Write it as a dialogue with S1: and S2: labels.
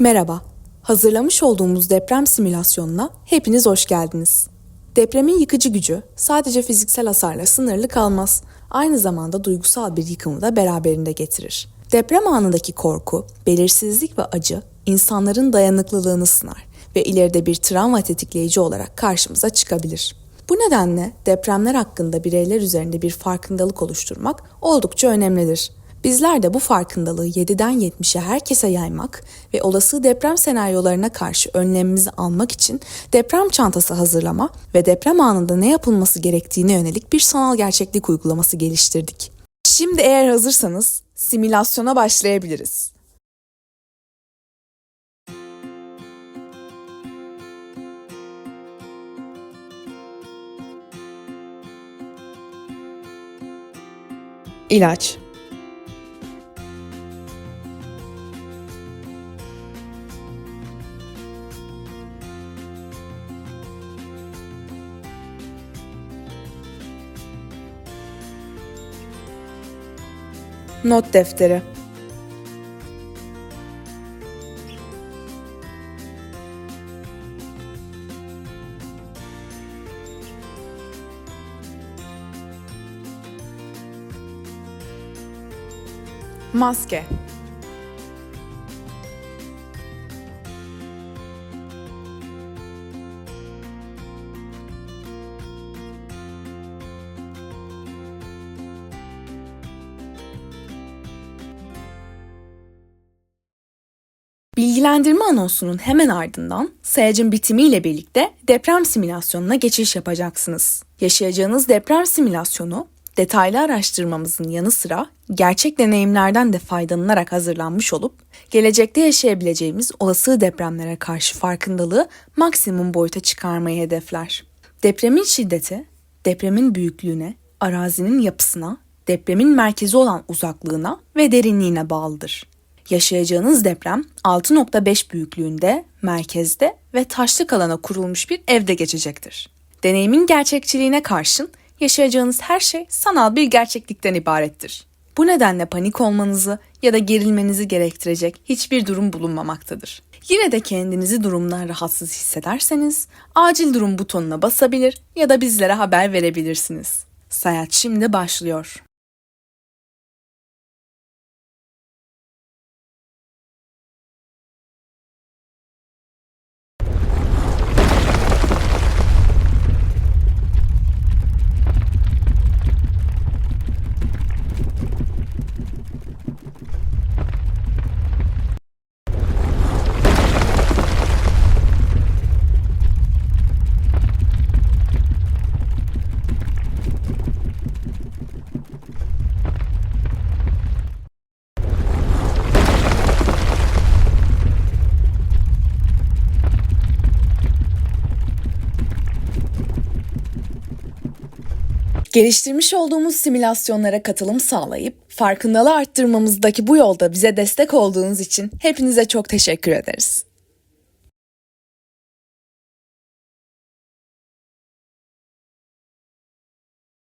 S1: Merhaba. Hazırlamış olduğumuz deprem simülasyonuna hepiniz hoş geldiniz. Depremin yıkıcı gücü sadece fiziksel hasarla sınırlı kalmaz. Aynı zamanda duygusal bir yıkımı da beraberinde getirir. Deprem anındaki korku, belirsizlik ve acı insanların dayanıklılığını sınar ve ileride bir travma tetikleyici olarak karşımıza çıkabilir. Bu nedenle depremler hakkında bireyler üzerinde bir farkındalık oluşturmak oldukça önemlidir. Bizler de bu farkındalığı 7'den 70'e herkese yaymak ve olası deprem senaryolarına karşı önlemimizi almak için deprem çantası hazırlama ve deprem anında ne yapılması gerektiğine yönelik bir sanal gerçeklik uygulaması geliştirdik. Şimdi eğer hazırsanız simülasyona başlayabiliriz. İlaç Not defteri. Maske Bilgilendirme anonsunun hemen ardından sayacın bitimiyle birlikte deprem simülasyonuna geçiş yapacaksınız. Yaşayacağınız deprem simülasyonu detaylı araştırmamızın yanı sıra gerçek deneyimlerden de faydalanarak hazırlanmış olup gelecekte yaşayabileceğimiz olası depremlere karşı farkındalığı maksimum boyuta çıkarmayı hedefler. Depremin şiddeti, depremin büyüklüğüne, arazinin yapısına, depremin merkezi olan uzaklığına ve derinliğine bağlıdır. Yaşayacağınız deprem 6.5 büyüklüğünde, merkezde ve taşlık alana kurulmuş bir evde geçecektir. Deneyimin gerçekçiliğine karşın yaşayacağınız her şey sanal bir gerçeklikten ibarettir. Bu nedenle panik olmanızı ya da gerilmenizi gerektirecek hiçbir durum bulunmamaktadır. Yine de kendinizi durumdan rahatsız hissederseniz acil durum butonuna basabilir ya da bizlere haber verebilirsiniz. Sayat şimdi başlıyor. Geliştirmiş olduğumuz simülasyonlara katılım sağlayıp farkındalığı arttırmamızdaki bu yolda bize destek olduğunuz için hepinize çok teşekkür ederiz.